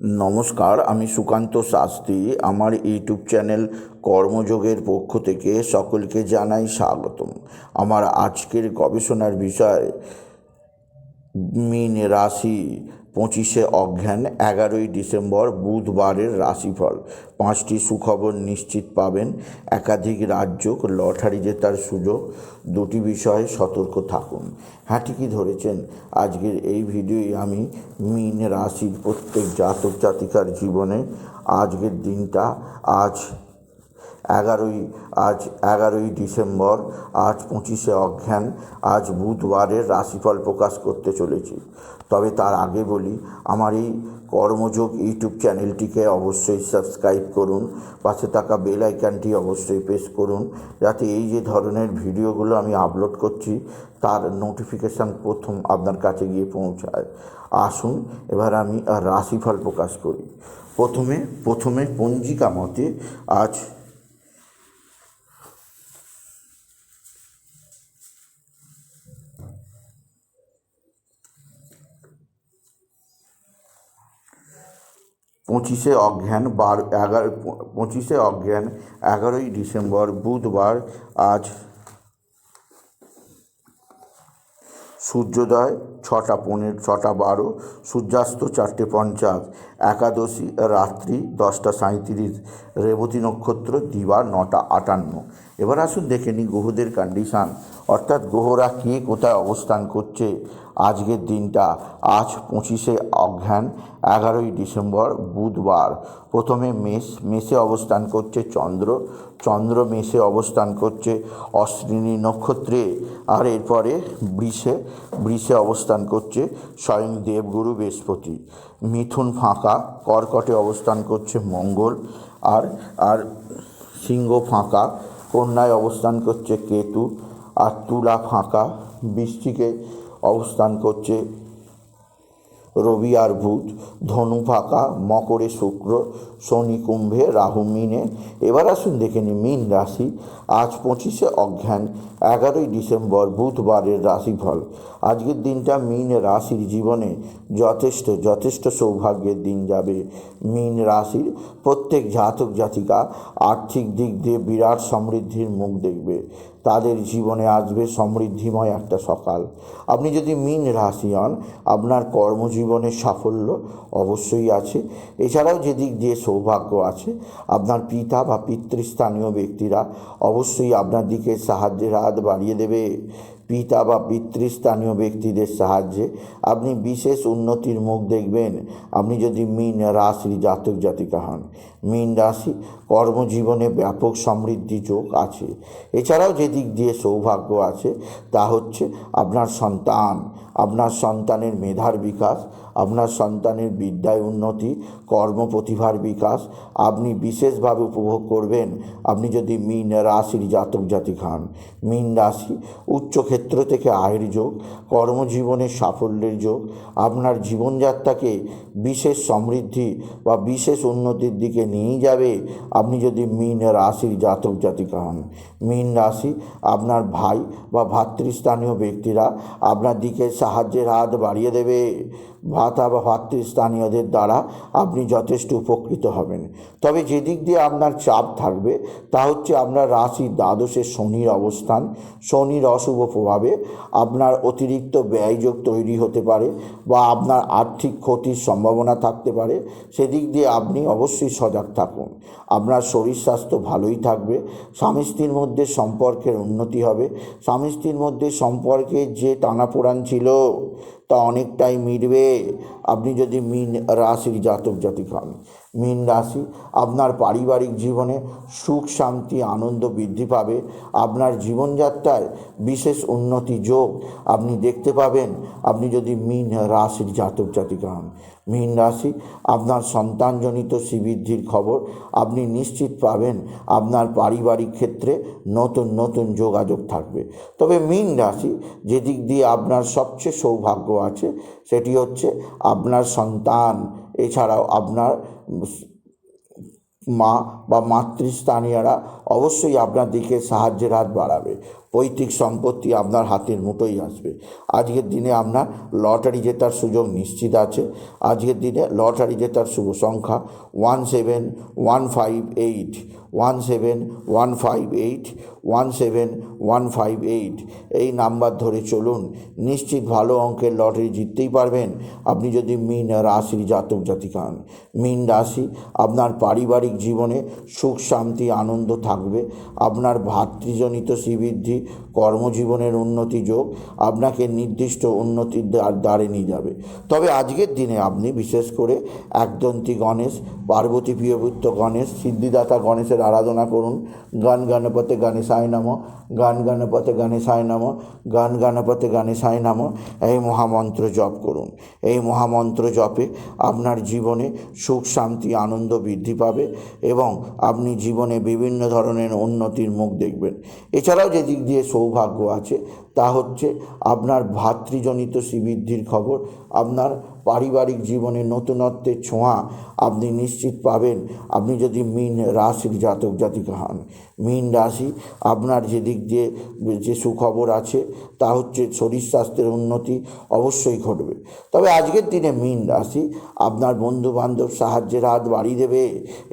নমস্কার, আমি সুকান্ত শাস্ত্রী। আমার ইউটিউব চ্যানেল কর্মযোগের পক্ষ থেকে সকলকে জানাই স্বাগতম। আমার আজকের গবেষণার বিষয় মিন রাশি পঁচিশে অজ্ঞান এগারোই ডিসেম্বর বুধবারের রাশিফল। পাঁচটি সুখবর নিশ্চিত পাবেন। একাধিক রাজ্য লটারি জেতার সুযোগ, দুটি বিষয়ে সতর্ক থাকুন। হ্যাঁ ঠিকই ধরেছেন? আজকের এই ভিডিওয় আমি মিন রাশির প্রত্যেক জাতক জাতিকার জীবনে আজকের দিনটা, আজ এগারোই, আজ এগারোই ডিসেম্বর, আজ পঁচিশে অজ্ঞান আজ বুধবারের রাশিফল প্রকাশ করতে চলেছি। তবে তার আগে বলি, আমার এই কর্মযোগ ইউটিউব চ্যানেলটিকে অবশ্যই সাবস্ক্রাইব করুন, পাশে থাকা বেল আইকনটি অবশ্যই প্রেস করুন, যাতে এই যে ধরনের ভিডিওগুলো আমি আপলোড করছি, তার নোটিফিকেশান প্রথম আপনার কাছে গিয়ে পৌঁছায়। আসুন, এবার আমি রাশিফল প্রকাশ করি। প্রথমে প্রথমে পঞ্জিকা মতে আজ পঁচিশে অজ্ঞান বারো এগারো, পঁচিশে অজ্ঞান এগারোই ডিসেম্বর বুধবার আজ সূর্যোদয় ছটা পনেরো, ছটা বারো, সূর্যাস্ত চারটে পঞ্চাশ, একাদশী রাত্রি দশটা সাঁইত্রিশ, রেবতী নক্ষত্র দিবা নটা আটান্ন। এবার আসুন দেখে নিই গ্রহদের কন্ডিশান অর্থাৎ গ্রহরা কে কোথায় অবস্থান করছে? আজকের দিনটা, আজ পঁচিশে অজ্ঞান এগারোই ডিসেম্বর, বুধবার। প্রথমে মেষ, মেষে অবস্থান করছে চন্দ্র চন্দ্র মেষে অবস্থান করছে অশ্বিনী নক্ষত্রে। আর এরপরে বৃষে বৃষে অবস্থান করছে স্বয়ং দেবগুরু বৃহস্পতি। মিথুন ফাঁকা, কর্কটে অবস্থান করছে মঙ্গল। আর আর সিংহ ফাঁকা, কন্যায় অবস্থান করছে কেতু। আর তুলা ফাঁকা বৃষ্টিকে অবস্থান করছে। রবি আর বুধ, ধনু ফাঁকা, মকরে শুক্র, শনি কুম্ভে, রাহু মিনে। এবার আসুন দেখে নিই মিন রাশি। আজ পঁচিশে অজ্ঞান এগারোই ডিসেম্বর, বুধবারের রাশিফল। আজকের দিনটা মিন রাশির জীবনে যথেষ্ট যথেষ্ট সৌভাগ্যের দিন যাবে। মিন রাশির প্রত্যেক জাতক জাতিকা আর্থিক দিক দিয়ে বিরাট সমৃদ্ধির মুখ দেখবে। তাদের জীবনে আসবে সমৃদ্ধিময় একটা সকাল। আপনি যদি মীন রাশি হন, আপনার কর্মজীবনে সাফল্য অবশ্যই আছে। এছাড়াও যেদিক দিয়ে সৌভাগ্য আছে, আপনার পিতা বা পিতৃস্থানীয় ব্যক্তিরা অবশ্যই আপনার দিকে সাহায্যের হাত বাড়িয়ে দেবে। পিতা বা পিতৃস্থানীয় ব্যক্তিদের সাহায্যে আপনি বিশেষ উন্নতির মুখ দেখবেন। আপনি যদি মিন রাশির জাতক জাতিকা হন, মিন রাশি কর্মজীবনে ব্যাপক সমৃদ্ধি যোগ আছে। এছাড়াও যে দিক দিয়ে সৌভাগ্য আছে, তা হচ্ছে আপনার সন্তান। আপনার সন্তানের মেধার বিকাশ, আপনার সন্তানের বিদ্যায় উন্নতি কর্ম প্রতিভার বিকাশ, আপনি বিশেষভাবে উপভোগ করবেন। আপনি যদি মিন রাশির জাতক জাতিক হন, মিন রাশি উচ্চক্ষেত্র থেকে আয়ের যোগ কর্মজীবনের সাফল্যের যোগ, আপনার জীবনযাত্রাকে বিশেষ সমৃদ্ধি বা বিশেষ উন্নতির দিকে নিয়ে যাবে, আপনি যদি মীন রাশির জাতক জাতিকা হন। মীন রাশি আপনার ভাই বা ভাতৃস্থানীয় ব্যক্তিরা আপনার দিকে সাহায্যের হাত বাড়িয়ে দেবে। ভাতা বা ভাতৃস্থানীয়দের দ্বারা আপনি যথেষ্ট উপকৃত হবেন। তবে যেদিক দিয়ে আপনার চাপ থাকবে, তা হচ্ছে আপনার রাশির দ্বাদশের শনির অবস্থান। শনির অশুভ প্রভাবে আপনার অতিরিক্ত ব্যয়যোগ তৈরি হতে পারে বা আপনার আর্থিক ক্ষতির সম্ভাবনা থাকতে পারে। সেদিক দিয়ে আপনি অবশ্যই সজাগ থাকুন। আপনার শরীর স্বাস্থ্য ভালোই থাকবে। স্বামী স্ত্রীর মধ্যে সম্পর্কের উন্নতি হবে। স্বামী স্ত্রীর মধ্যে সম্পর্কে যে টানাপোড়ান ছিল অনেকটাই মিটবে আপনি যদি মিন রাশির জাতক জাতিক হন মিন রাশি, আপনার পারিবারিক জীবনে সুখ, শান্তি, আনন্দ বৃদ্ধি পাবে। আপনার জীবনযাত্রায় বিশেষ উন্নতি যোগ। আপনি দেখতে পাবেন, আপনি যদি মিন রাশির জাতক জাতিকা হন। মীন রাশি, আপনার সন্তানজনিত শ্রীবৃদ্ধির খবর। আপনি নিশ্চিত পাবেন, আপনার পারিবারিক ক্ষেত্রে নতুন নতুন যোগাযোগ থাকবে। তবে মীন রাশি, যেদিক দিয়ে আপনার সবচেয়ে সৌভাগ্য আছে, সেটি হচ্ছে আপনার সন্তান এছাড়াও আপনার মা বা মাতৃস্থানীয়রা অবশ্যই আপনার দিকে সাহায্যের হাত বাড়াবে। পৈতৃক সম্পত্তি আপনার হাতের মুঠোই আসবে। আজকের দিনে আপনার লটারি জেতার সুযোগ নিশ্চিত আছে। আজকের দিনে লটারি জেতার শুভ সংখ্যা one seven one five eight, one seven one five eight, one seven one five eight. এই নাম্বার ধরে চলুন, নিশ্চিত ভালো অঙ্কের লটারি জিততেই পারবেন। আপনি যদি মিন রাশির জাতক জাতিকা হন মিন রাশি, আপনার পারিবারিক জীবনে সুখ, শান্তি, আনন্দ থাকবে। আপনার ভাতৃজনিত শ্রীবৃদ্ধি কর্মজীবনের উন্নতি যোগ, আপনাকে নির্দিষ্ট উন্নতির দ্বার- নিয়ে যাবে। তবে আজকের দিনে আপনি বিশেষ করে একদন্তী গণেশ, পার্বতী প্রিয়পুত্র গণেশ, সিদ্ধিদাতা গণেশের আরাধনা করুন। গান গণপতে গণেশায় নম, গান গণপতে গণেশায় নম, গান গণপতে গণেশায় নম, এই মহামন্ত্র জপ করুন। এই মহামন্ত্র জপে আপনার জীবনে সুখ, শান্তি, আনন্দ বৃদ্ধি পাবে এবং আপনি জীবনে বিভিন্ন ধরনের উন্নতির মুখ দেখবেন। এছাড়াও যে দিক দিয়ে সৌভাগ্য আছে তা হচ্ছে আপনার ভাতৃজনিত শ্রীবৃদ্ধির খবর, আপনার পারিবারিক জীবনে নতুনত্বের ছোঁয়া আপনি নিশ্চিত পাবেন। আপনি যদি মিন রাশির জাতক জাতিকা হন, মিন রাশি আপনার যে দিক দিয়ে যে সুখবর আছে তা হচ্ছে শরীর স্বাস্থ্যের উন্নতি অবশ্যই ঘটবে। তবে আজকের দিনে মিন রাশি আপনার বন্ধু বান্ধব সাহায্যের হাত বাড়িয়ে দেবে।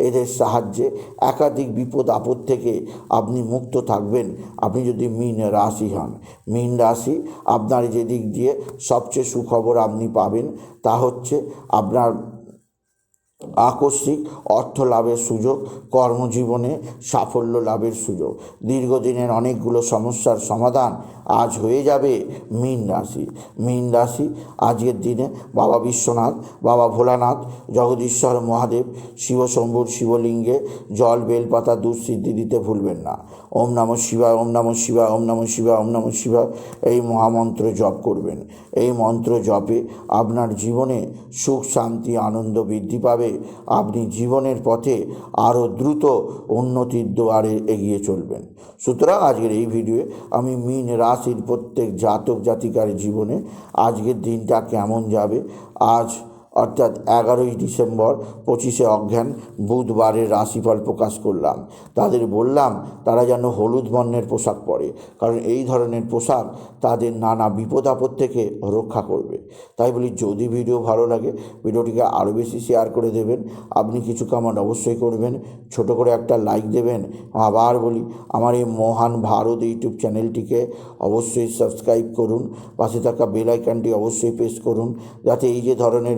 এদের সাহায্যে একাধিক বিপদ আপদ থেকে আপনি মুক্ত থাকবেন। আপনি যদি মিন রাশি হন মিন রাশি আপনার যেদিক দিয়ে সবচেয়ে সুখবর আপনি পাবেন তা হচ্ছে আপনার আকস্মিক অর্থ লাভের সুযোগ, কর্মজীবনে সাফল্য লাভের সুযোগ। দীর্ঘদিনের অনেকগুলো সমস্যার সমাধান আজ হয়ে যাবে মীন রাশি। মীন রাশি আজকের দিনে বাবা বিশ্বনাথ, বাবা ভোলানাথ, জগদীশ্বর মহাদেব, শিবশম্ভুর শিবলিঙ্গে জল, বেলপাতা, দুধ সিদ্ধি দিতে ভুলবেন না। ওম নম শিবা ওম নম শিবা ওম নম শিবা ওম নম শিবা এই মহামন্ত্র জপ করবেন। এই মন্ত্র জপে আপনার জীবনে সুখ, শান্তি, আনন্দ বৃদ্ধি পাবে। আপনি জীবনের পথে আরও দ্রুত উন্নতির দুয়ারে এগিয়ে চলবেন। সুতরাং আজকের এই ভিডিওয়ে আমি মিন রাশির প্রত্যেক জাতক জাতিকার জীবনে আজকের দিনটা কেমন যাবে, আজ অর্থাৎ এগারোই ডিসেম্বর পঁচিশে অজ্ঞান বুধবারের রাশিফল প্রকাশ করলাম। তাদের বললাম, তারা যেন হলুদ বর্ণের পোশাক পরে, কারণ এই ধরনের পোশাক তাদের নানা বিপদ আপদ থেকে রক্ষা করবে। তাই বলি, যদি ভিডিও ভালো লাগে, ভিডিওটিকে আরও বেশি শেয়ার করে দেবেন। আপনি কিছু কমেন্ট অবশ্যই করবেন, ছোট করে একটা লাইক দেবেন। আবার বলি, আমার এই মহান ভারত ইউটিউব চ্যানেলটিকে অবশ্যই সাবস্ক্রাইব করুন, পাশে থাকা বেল আইকনটি অবশ্যই প্রেস করুন, যাতে এই যে ধরনের